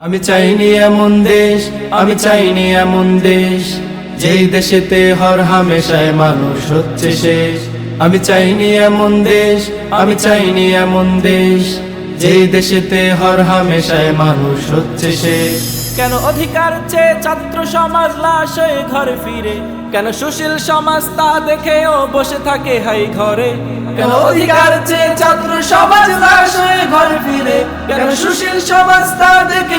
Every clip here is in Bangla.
আমি চাইনি এমন দেশ, আমি চাইনি এমন দেশ। যেই দেশেতে হর হামেশায় মানুষ হচ্ছে শেষ। আমি চাইনি এমন দেশ, আমি চাইনি এমন দেশ। যেই দেশেতে হর হামেশায় মানুষ হচ্ছে শেষ। কেন অধিকার চেয়ে ছাত্র সমাজ লাশ হয়ে ঘরে ফিরে? কেন সুশীল সমাজ তা দেখেও বসে থাকে হাই ঘরে? কেন অধিকার চেয়ে ছাত্র সমাজ লাশ হয়ে ঘরে ফিরে? কেন সুশীল সমাজ তা ঘরে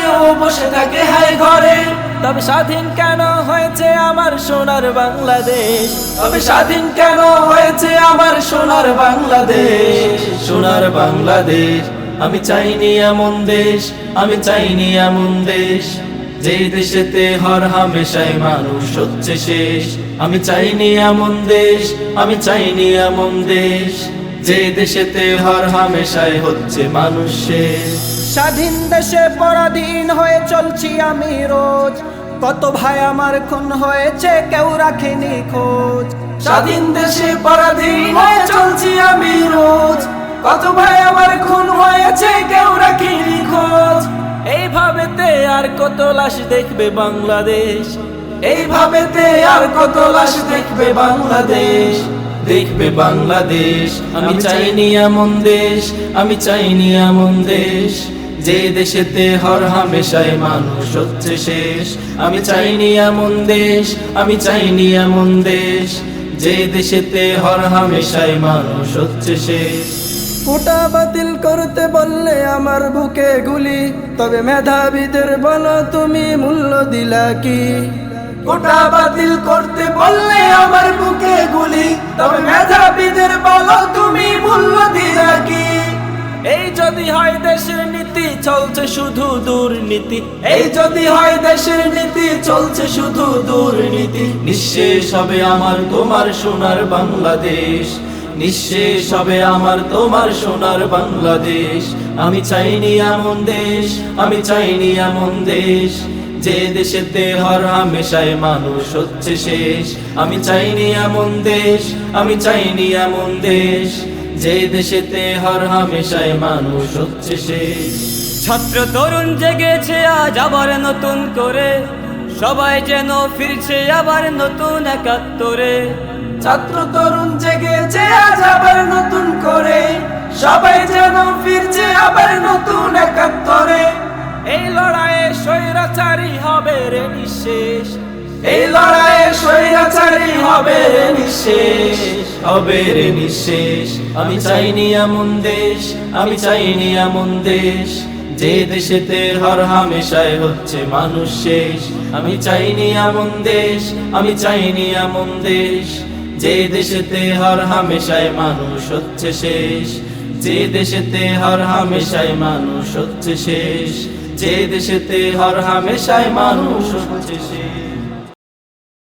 তবে স্বাধীন কেন হয়েছে আমার সোনার বাংলাদেশ? তবে স্বাধীন কেন হয়েছে আমার সোনার বাংলাদেশ? সোনার বাংলাদেশ, আমি চাইনি এমন দেশ, আমি চাইনি এমন দেশ। যেই দেশেতে হর হামেশায় মানুষ হচ্ছে শেষ। আমি চাইনি এমন দেশ, আমি চাইনি এমন দেশ। যে দেশেতে হর হামেশাই হচ্ছে মানুষ শেষ। স্বাধীন দেশে পরাধীন হয়ে চলছি আমি রোজ। কত ভাই আমার খুন হয়েছে, কেউ রাখেনি খোঁজ। স্বাধীন দেশে পরাধীন হয়ে চলছি আমি রোজ। কত ভাই আমার খুন হয়েছে, কেউ রাখেনি খোঁজ। এইভাবেতে আর কত লাশ দেখবে বাংলাদেশ? এইভাবেতে আর কত লাশ দেখবে বাংলাদেশ? দেখবে বাংলাদেশ। আমি চাইনি এমন দেশ, আমি চাইনি এমন দেশ। যে দেশেতে হর হামেশায় মানুষ হচ্ছে শেষ। আমি চাইনি এমন দেশ, আমি চাইনি এমন দেশ। যে দেশেতে হর হামেশায় মানুষ হচ্ছে শেষ। কোটা বাতিল করতে বললে আমার বুকে গুলি, তবে মেধাবীদের বলো তুমি মূল্য দিলা কি? কোটা বাতিল করতে বললে আমার বুকে গুলি, তবে মেধাবীদের বলো তুমি যদি হয় দেশের নীতি, চলছে শুধু দুর্নীতি। এই যদি হয় দেশের নীতি, চলছে শুধু দুর্নীতি। নিঃশেষ হবে আমার তোমার সোনার বাংলাদেশ। নিঃশেষ হবে আমার তোমার সোনার বাংলাদেশ। আমি চাইনি এমন দেশ, আমি চাইনি এমন দেশ। যে দেশেতে হর হামেশায় মানুষ হচ্ছে শেষ। আমি চাইনি এমন দেশ, আমি চাইনি এমন দেশ। যে দেশেতে হর হামেশায় মানুষ হচ্ছে শেষ ছাত্র তরুণ জেগেছে আজ আবার নতুন করে। সবাই যেন ফিরছে আবার নতুন একাত্তরে। ছাত্র তরুণ জেগেছে আজ আবার নতুন করে। সবাই যেন ফিরছে আবার নতুন একাত্তরে। এই লড়াইয়ে স্বৈরাচারী হবে রে নিঃশেষ এই লড়াইয়ে স্বৈরাচারী হবে নিঃশেষ হবে নিঃশেষ। আমি চাইনি এমন দেশ, আমি চাইনি এমন দেশ। যে দেশেতে হর হামেশায় হচ্ছে মানুষ শেষ। আমি চাইনি এমন দেশ, আমি চাইনি এমন দেশ। যে দেশেতে হর হামেশায় মানুষ হচ্ছে শেষ। যে দেশেতে হর হামেশায় মানুষ হচ্ছে শেষ। যে দেশেতে হর হামেশায় মানুষ হচ্ছে শেষ।